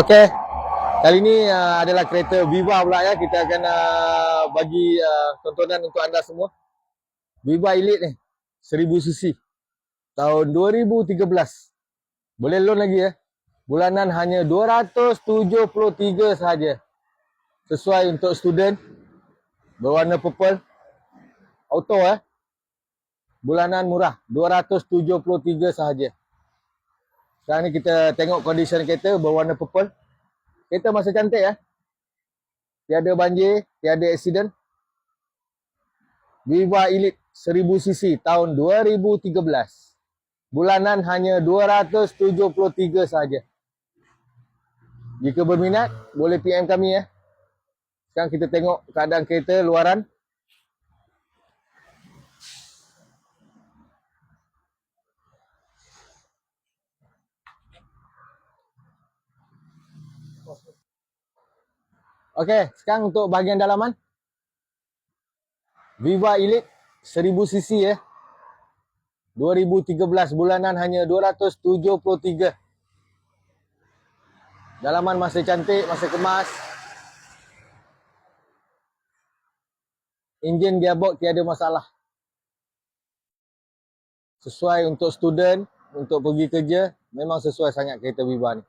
Okey. Kali ni uh, adalah kereta Viva pula ya. Kita akan uh, bagi uh, tontonan untuk anda semua. Viva Elite ni 1000cc tahun 2013. Boleh loan lagi ya. Bulanan hanya 273 sahaja. Sesuai untuk student berwarna purple auto eh. Bulanan murah 273 sahaja. Sekarang ni kita tengok condition kereta berwarna purple. Kereta masih cantik ya. Tiada banjir, tiada accident. Viva Elite 1000cc tahun 2013. Bulanan hanya 273 sahaja. Jika berminat, boleh PM kami ya. Sekarang kita tengok keadaan kereta luaran. Okey, sekarang untuk bahagian dalaman. Viva Elite 1000cc ya. 2013 bulanan hanya 273. Dalaman masih cantik, masih kemas. Enjin gearbox tiada masalah. Sesuai untuk student, untuk pergi kerja, memang sesuai sangat kereta Viva ni.